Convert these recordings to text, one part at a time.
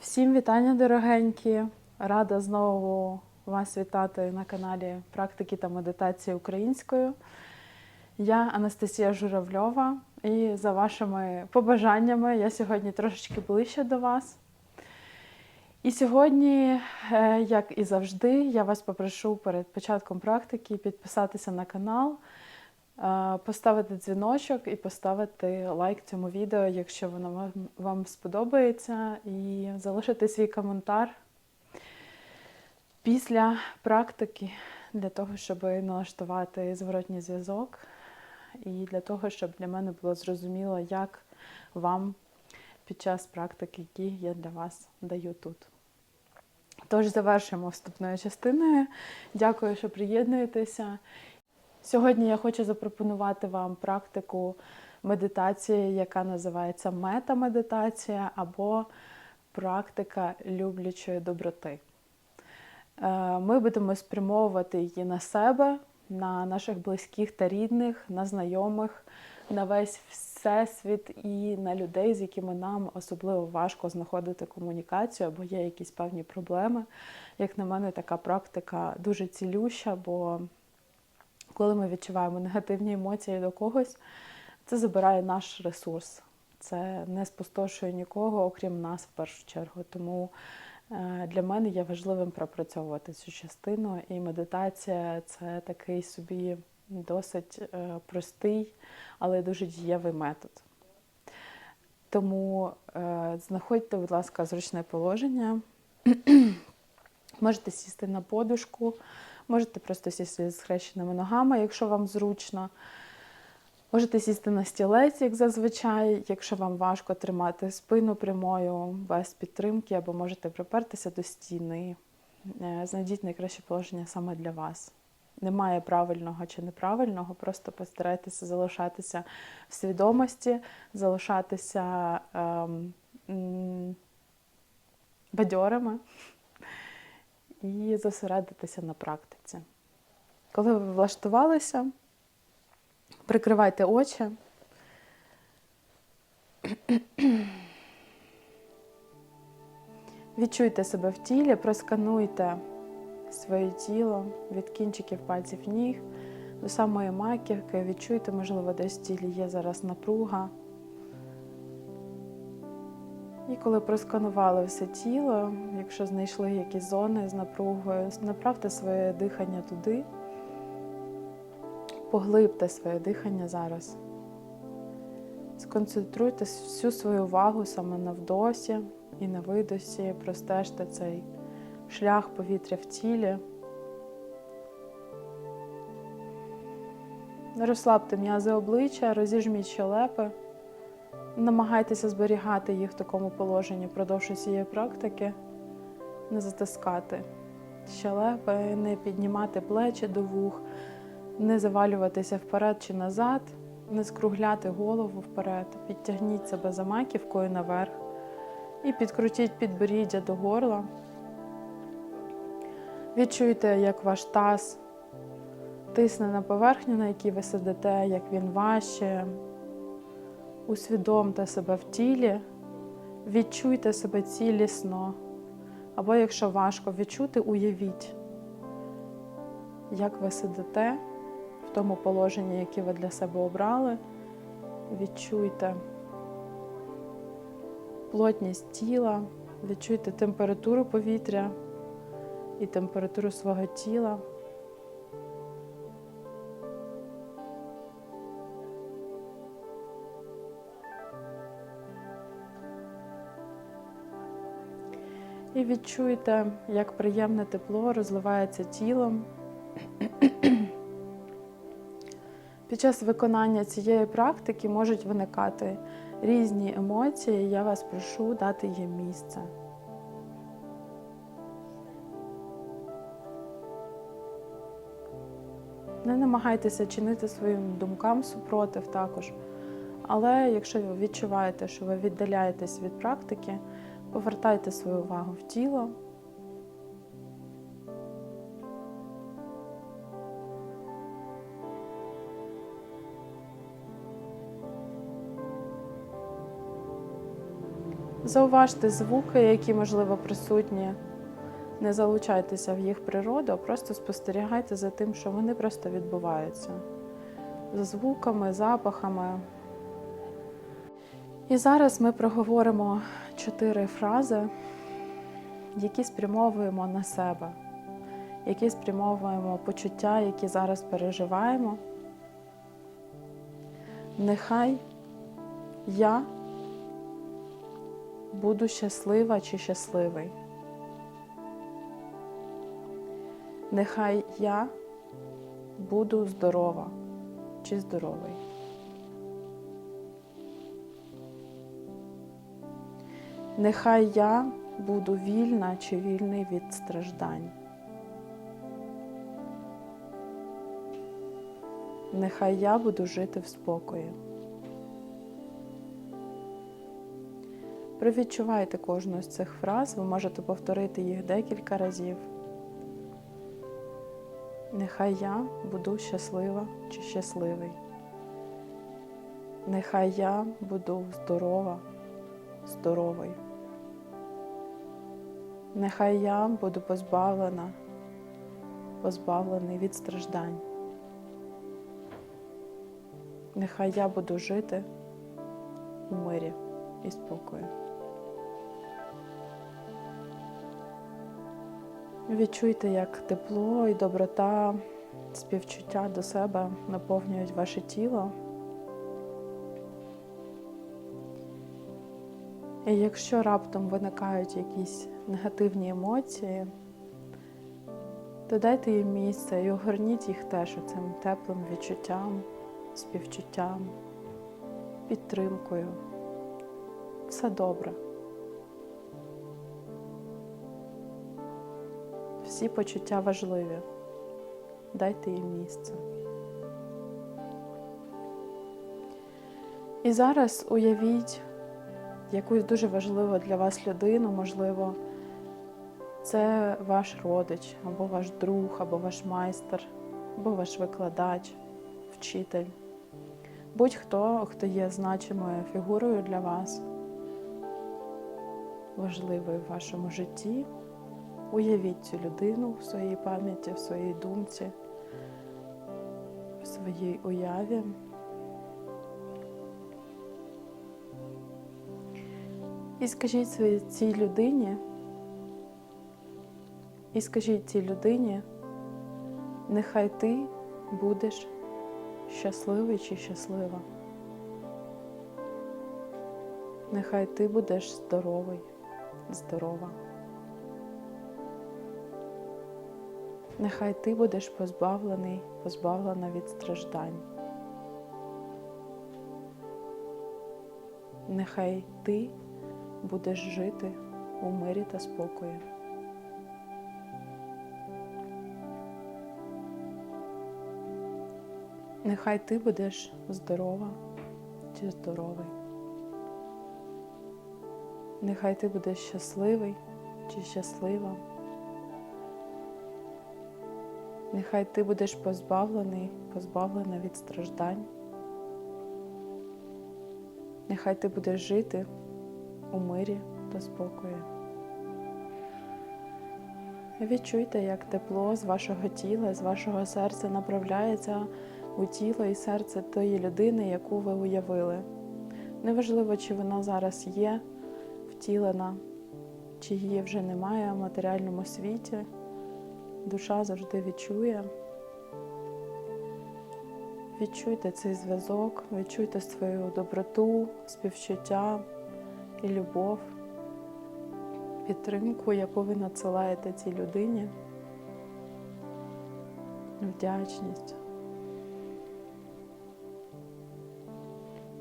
Всім вітання, дорогенькі! Рада знову вас вітати на каналі Практики та медитації українською. Я Анастасія Журавльова, і за вашими побажаннями я сьогодні трошечки ближче до вас. І сьогодні, е, як і завжди, я вас попрошу перед початком практики підписатися на канал, поставити дзвіночок і поставити лайк цьому відео, якщо воно вам- вам сподобається, і залишити свій коментар після практики для того, щоб налаштувати зворотній зв'язок, і для того, щоб для мене було зрозуміло, як вам під час практики, які я для вас даю тут. Тож завершимо вступною частиною. Дякую, що приєднуєтеся. Сьогодні я хочу запропонувати вам практику медитації, яка називається метамедитація або практика люблячої доброти. Е, Ми будемо спрямовувати її на себе, на наших близьких та рідних, на знайомих, на весь всесвіт і на людей, з якими нам особливо важко знаходити комунікацію або є якісь певні проблеми. Як на мене, така практика дуже цілюща, бо коли ми відчуваємо негативні емоції до когось, це забирає наш ресурс. Це не спустошує нікого, окрім нас в першу чергу. Тому е, для мене є важливим пропрацьовувати цю частину. І медитація це такий собі досить е, простий, але дуже дієвий метод. Тому е, знаходьте, будь ласка, зручне положення. Можете сісти на подушку, можете просто сісти з схрещеними ногами, якщо вам зручно. Можете сісти на стілець, як зазвичай, якщо вам важко тримати спину прямою, без підтримки, або можете припертися до стіни. Е, Знайдіть найкраще положення саме для вас. Немає правильного чи неправильного, просто постарайтеся залишатися в свідомості, залишатися ем, бадьорими і зосередитися на практиці. Коли ви влаштувалися, прикривайте очі. Відчуйте себе в тілі, проскануйте своє тіло від кінчиків пальців ніг до самої маківки. Відчуйте, можливо, десь в тілі є зараз напруга. Коли просканували все тіло, якщо знайшли якісь зони з напругою, направте своє дихання туди, поглибте своє дихання зараз. Сконцентруйте всю свою увагу саме на вдосі і на видосі, простежте цей шлях повітря в тілі. Розслабте м'язи обличчя, розіжміть щелепи. Намагайтеся зберігати їх в такому положенні впродовж усієї практики, не затискати щелепи, не піднімати плечі до вух, не завалюватися вперед чи назад, не скругляти голову вперед, підтягніть себе за маківкою наверх і підкрутіть підборіддя до горла. Відчуйте, як ваш таз тисне на поверхню, на якій ви сидите, як він важче. Усвідомте себе в тілі, відчуйте себе цілісно. Або якщо важко відчути, уявіть, як ви сидите в тому положенні, яке ви для себе обрали. Відчуйте плотність тіла, відчуйте температуру повітря і температуру свого тіла. І відчуйте, як приємне тепло розливається тілом. Під час виконання цієї практики можуть виникати різні емоції. Я вас прошу дати їм місце. Не намагайтеся чинити своїм думкам супротив також. Але якщо ви відчуваєте, що ви віддаляєтесь від практики, повертайте свою увагу в тіло. Зауважте звуки, які, можливо, присутні. Не залучайтеся в їх природу, а просто спостерігайте за тим, що вони просто відбуваються. За звуками, запахами. І зараз ми проговоримо чотири фрази, які спрямовуємо на себе, які спрямовуємо почуття, які зараз переживаємо. Нехай я буду щаслива чи щасливий. Нехай я буду здорова чи здоровий. Нехай я буду вільна чи вільний від страждань. Нехай я буду жити в спокої. Привідчувайте кожну з цих фраз, ви можете повторити їх декілька разів. Нехай я буду щаслива чи щасливий. Нехай я буду здорова, здоровий. Нехай я буду позбавлена, позбавлений від страждань. Нехай я буду жити у мирі і спокою. Відчуйте, як тепло і доброта, співчуття до себе наповнюють ваше тіло. І якщо раптом виникають якісь негативні емоції, то дайте їм місце і огорніть їх теж цим теплим відчуттям, співчуттям, підтримкою. Все добре. Всі почуття важливі. Дайте їм місце. І зараз уявіть якусь дуже важливу для вас людину, можливо, це ваш родич, або ваш друг, або ваш майстер, або ваш викладач, вчитель. Будь-хто, хто є значимою фігурою для вас, важливою в вашому житті. Уявіть цю людину в своїй пам'яті, в своїй думці, в своїй уяві. І скажіть цій людині, і скажіть цій людині, нехай ти будеш щасливий чи щаслива. Нехай ти будеш здоровий, здорова. Нехай ти будеш позбавлений, позбавлена від страждань. Нехай ти будеш жити у мирі та спокої. Нехай ти будеш здорова чи здоровий. Нехай ти будеш щасливий чи щаслива. Нехай ти будеш позбавлений, позбавлена від страждань. Нехай ти будеш жити у мирі та спокої. Відчуйте, як тепло з вашого тіла, з вашого серця направляється у тіло і серце тої людини, яку ви уявили. Неважливо, чи вона зараз є втілена, чи її вже немає в матеріальному світі. Душа завжди відчує. Відчуйте цей зв'язок, відчуйте свою доброту, співчуття і любов, підтримку, яку ви надсилаєте цій людині, вдячність.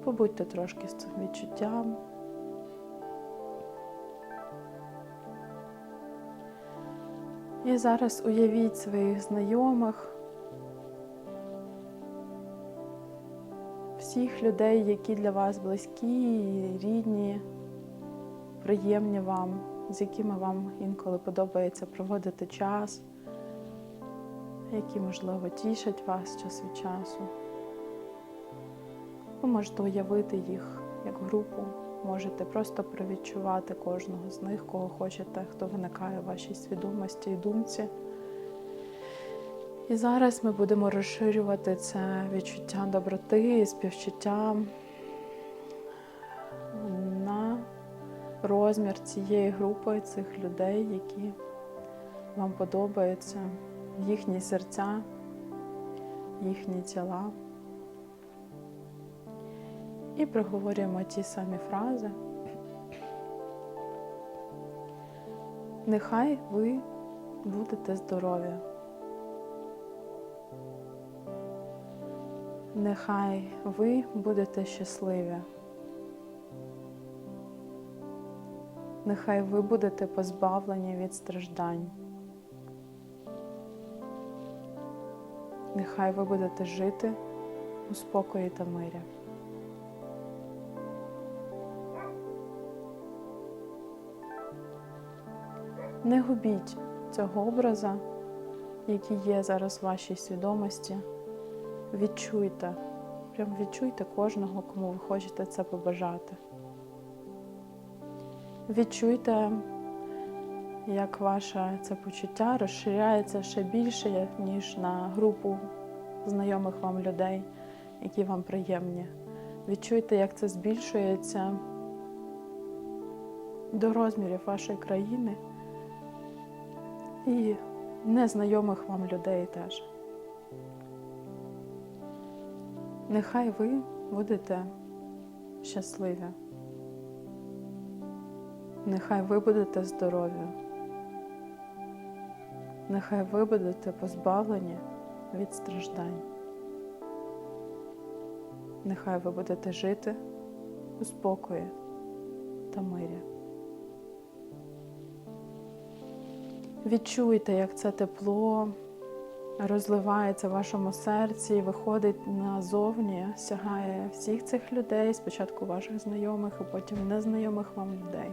Побудьте трошки з цим відчуттям. І зараз уявіть своїх знайомих, всіх людей, які для вас близькі, рідні, приємні вам, з якими вам інколи подобається проводити час, які, можливо, тішать вас час від часу. Ви можете уявити їх як групу можете просто провідчувати кожного з них, кого хочете, хто виникає в вашій свідомості і думці. І зараз ми будемо розширювати це відчуття доброти і співчуття розмір цієї групи цих людей, які вам подобаються, їхні серця, їхні тіла. І проговорюємо ті самі фрази. Нехай ви будете здорові. Нехай ви будете щасливі. Нехай ви будете позбавлені від страждань. Нехай ви будете жити у спокої та мирі. Не губіть цього образа, який є зараз в вашій свідомості. Відчуйте, прям відчуйте кожного, кому ви хочете це побажати. Відчуйте, як ваше це почуття розширяється ще більше, ніж на групу знайомих вам людей, які вам приємні. Відчуйте, як це збільшується до розмірів вашої країни і незнайомих вам людей теж. Нехай ви будете щасливі. Нехай ви будете здорові. Нехай ви будете позбавлені від страждань. Нехай ви будете жити у спокої та мирі. Відчуйте, як це тепло розливається в вашому серці виходить назовні, сягає всіх цих людей, спочатку ваших знайомих, і потім незнайомих вам людей.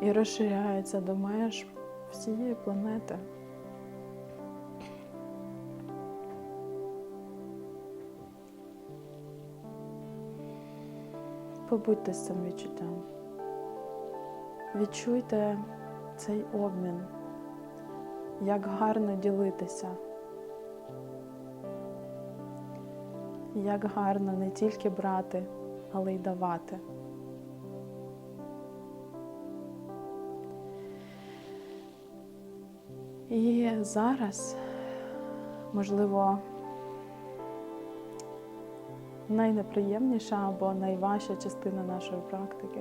І розширяється до меж всієї планети. Побудьте з цим відчуттям. Відчуйте цей обмін, як гарно ділитися, як гарно не тільки брати, але й давати. І зараз, можливо, найнеприємніша або найважча частина нашої практики.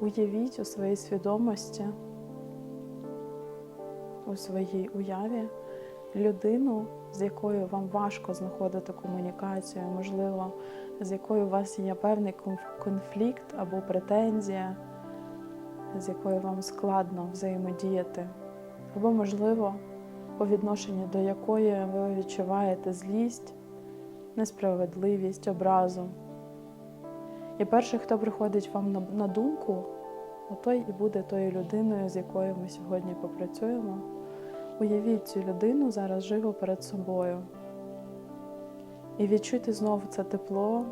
Уявіть у своїй свідомості, у своїй уяві людину, з якою вам важко знаходити комунікацію, можливо, з якою у вас є певний конфлікт або претензія, з якою вам складно взаємодіяти, або, можливо, по відношенню до якої ви відчуваєте злість, несправедливість, образу. І перший, хто приходить вам на, думку, той і буде тою людиною, з якою ми сьогодні попрацюємо. Уявіть цю людину зараз живо перед собою. І відчуйте знову це тепло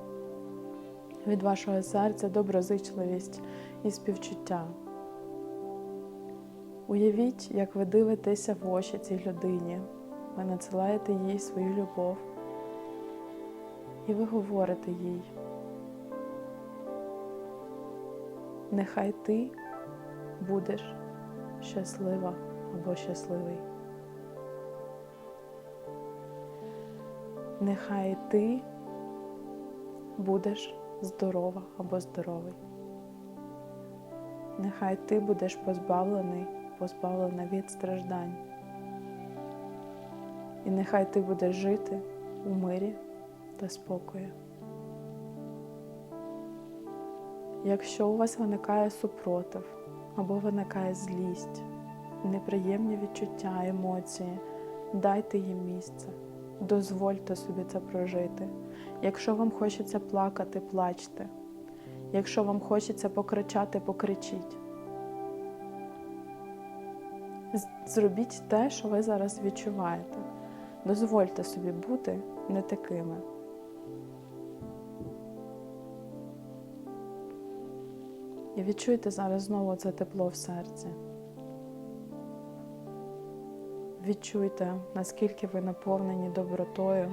від вашого серця, доброзичливість і співчуття. Уявіть, як ви дивитеся в очі цій людині, ви надсилаєте їй свою любов, і ви говорите їй. Нехай ти будеш щаслива або щасливий. Нехай ти будеш здорова або здоровий. Нехай ти будеш позбавлений, позбавлена від страждань. І нехай ти будеш жити у мирі та спокої. Якщо у вас виникає супротив або виникає злість, неприємні відчуття, емоції, дайте їм місце, дозвольте собі це прожити. Якщо вам хочеться плакати, плачте. Якщо вам хочеться покричати, покричіть. Зробіть те, що ви зараз відчуваєте. Дозвольте собі бути не такими. І відчуйте зараз знову це тепло в серці. Відчуйте, наскільки ви наповнені добротою,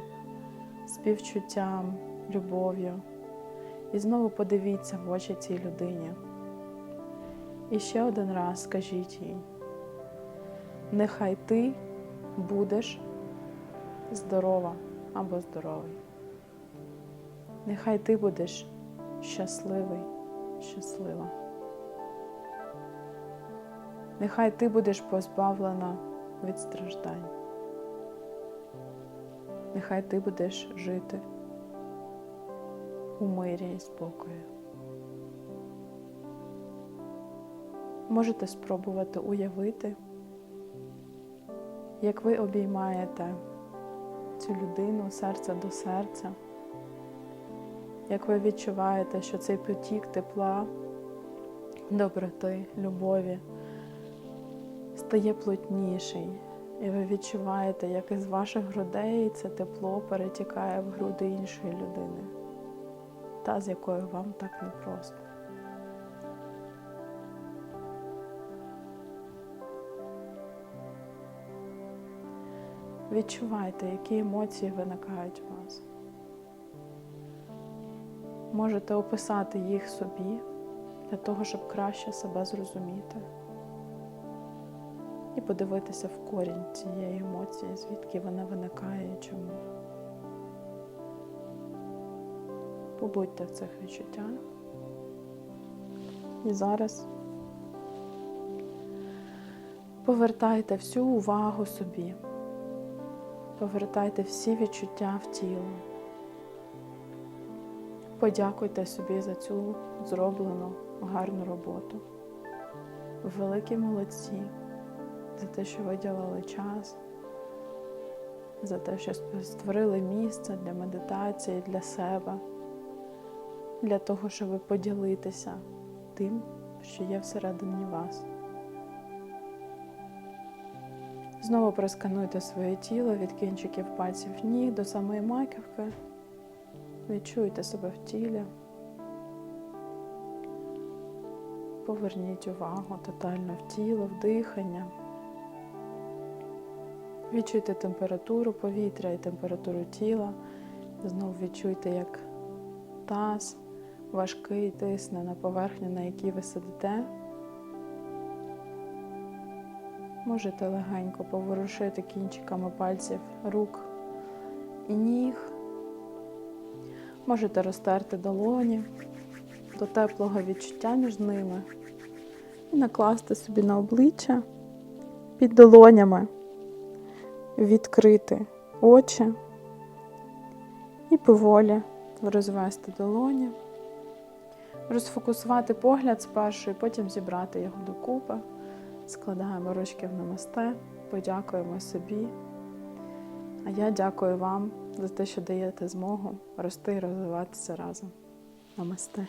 співчуттям, любов'ю. І знову подивіться в очі цій людині. І ще один раз скажіть їй, нехай ти будеш здорова або здоровий. Нехай ти будеш щасливий, щаслива. Нехай ти будеш позбавлена від страждань. Нехай ти будеш жити у мирі і спокою. Можете спробувати уявити, як ви обіймаєте цю людину серце до серця, як ви відчуваєте, що цей потік тепла, доброти, любові стає плотніший, і ви відчуваєте, як із ваших грудей це тепло перетікає в груди іншої людини, та з якою вам так непросто. Відчувайте, які емоції виникають у вас. Можете описати їх собі для того, щоб краще себе зрозуміти і подивитися в корінь цієї емоції, звідки вона виникає і чому. Побудьте в цих відчуттях. І зараз повертайте всю увагу собі. Повертайте всі відчуття в тіло. Подякуйте собі за цю зроблену гарну роботу. Великі молодці за те, що виділили час, за те, що створили місце для медитації, для себе, для того, щоб поділитися тим, що є всередині вас. Знову проскануйте своє тіло від кінчиків пальців ніг до самої маківки. Відчуйте себе в тілі. Поверніть увагу тотально в тіло, в дихання. Відчуйте температуру повітря і температуру тіла. Знову відчуйте, як таз важкий тисне на поверхню, на якій ви сидите. Можете легенько поворушити кінчиками пальців рук і ніг. Можете розтерти долоні до теплого відчуття між ними і накласти собі на обличчя під долонями, відкрити очі і поволі розвести долоні, розфокусувати погляд спершу і потім зібрати його докупи. Складаємо ручки в намасте, подякуємо собі. А я дякую вам за те, що даєте змогу рости і розвиватися разом. Намасте.